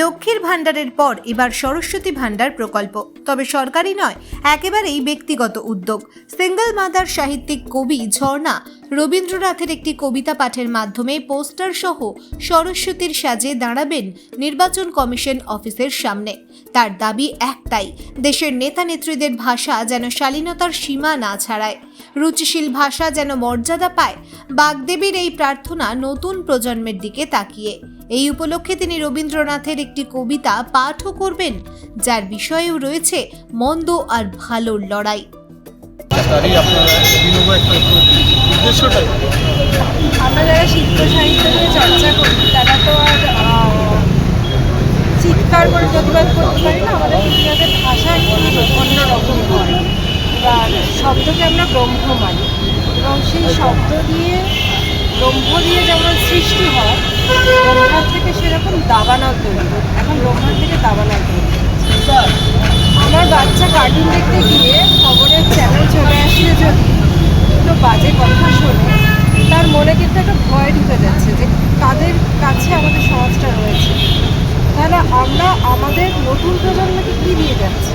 লক্ষ্মীর ভাণ্ডারের পর এবার সরস্বতী ভাণ্ডার প্রকল্প। তবে সরকারি নয়, একেবারেই ব্যক্তিগত উদ্যোগ। সিঙ্গল মাদার সাহিত্যিক কবি ঝর্ণা রবীন্দ্রনাথের একটি কবিতা পাঠের মাধ্যমে পোস্টার সহ সরস্বতীর সাজে দাঁড়াবেন নির্বাচন কমিশন অফিসের সামনে। তার দাবি একটাই, দেশের নেতা নেত্রীদের ভাষা যেন শালীনতার সীমা না ছাড়ায়। রুচিশীল ভাষা যেন মর্যাদা পায়, বাগদেবীর এই প্রার্থনা নতুন প্রজন্মের দিকে তাকিয়ে। এই উপলক্ষে তিনি রবীন্দ্রনাথের একটি কবিতা পাঠও করবেন, যার বিষয়েও রয়েছে মন্দ আর ভালোর লড়াই। উদ্দেশ্যটাই? আমরা যারা শিল্প সাহিত্য নিয়ে চর্চা করি তারা তো আর চিৎকার করে প্রতিবাদ করতে পারি না। আমাদের প্রতিবাদের ভাষা একটু অন্য রকম হয় এবার শব্দকে আমরা ব্রহ্ম মানি এবং সেই শব্দ দিয়ে ব্রহ্ম দিয়ে যেমন সৃষ্টি হয় ব্রহ্মার থেকে সেরকম দাবানল তৈরি। এখন ব্রহ্মার থেকে দাবানল তৈরি। আমার বাচ্চা কার্টুন দেখতে গিয়ে বাজে কথা শুনে তার মনে কিন্তু একটা ভয় ঢুকে যাচ্ছে যে কাদের কাছে আমাদের সমাজটা রয়েছে। তাহলে আমরা আমাদের নতুন প্রজন্মকে কী দিয়ে যাচ্ছি?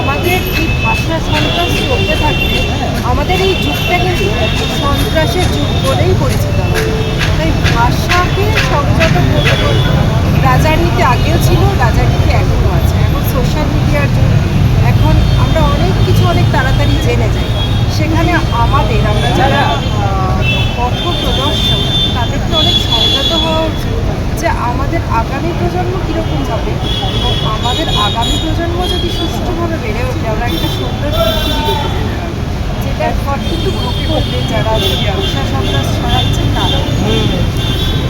আমাদের এই ভাষা সন্ত্রাস চলতে থাকলে আমাদের এই যুগটা কিন্তু সন্ত্রাসের যুগ বলেই পরিচিত হবে তাই ভাষাকে সংযত করতে রাজনীতি আগেও ছিল রাজনীতি এখনও আছে এখন সোশ্যাল মিডিয়ার যুগ এখন আমরা অনেক কিছু অনেক তাড়াতাড়ি জেনে যাই সেখানে আমাদের আমরা যারা পথ প্রদর্শক তাদেরকে অনেক সংযত হওয়া উচিত যে আমাদের আগামী প্রজন্ম কীরকম হবে এবং আমাদের আগামী প্রজন্ম যদি সুষ্ঠুভাবে বেড়ে ওঠে আমরা একটা সুন্দর পৃথিবী পারব যেটার পর কিন্তু ভোগে যারা ব্যবসা সন্ত্রাস ছড়াচ্ছেন তারা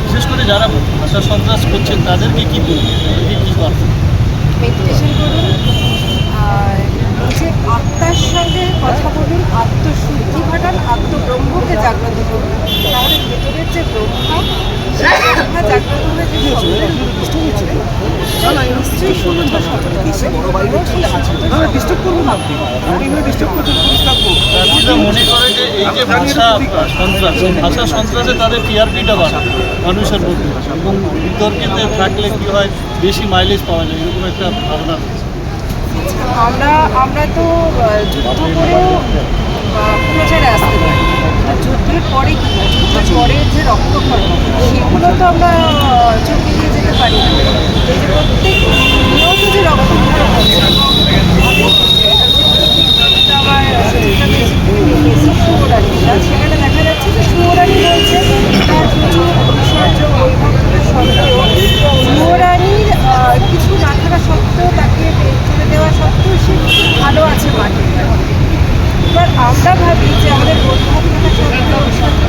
বিশেষ করে যারা ভাষা সন্ত্রাস করছেন তাদেরকে কি বলবেন? কি মেডিটেশন করুন তাহলে ভেতরের যে ব্রহ্মা সেই ব্রহ্মা জাগ্রত হলে যে নিশ্চয়ই ডিস্টার্ব করব না। আপনি। ডিস্টার্ব মনে করে যে এই যে ভাষা সন্ত্রাস ভাষা সন্ত্রাসে তাদের টিআরপিটা বাড়ে মানুষের মধ্যে। এবং বিতর্কিতে থাকলে কি হয় বেশি মাইলেজ পাওয়া যায় এরকম একটা ভাবনা আমরা আমরা তো যুদ্ধ করেও প্রচারে আসতে পারি যুদ্ধের পরে কি হয়? পরে যে রক্তক্ষরণ, সেগুলো তো আমরা চোখ দিয়ে যেতে পারি না। প্রত্যেক নিয়ত যে রক্তক্ষরণ হচ্ছে সেখানে দেখা যাচ্ছে যে সুয়োরানি রয়েছে। তার কিছু ঐশ্বর্য বৈভব সত্ত্বেও সুয়োরানির কিছু না থাকা সত্ত্বেও তাকে চলে দেওয়া সত্ত্বেও সে ভালো আছে মাঠে এবার আমরা ভাবি যে আমাদের বন্ধু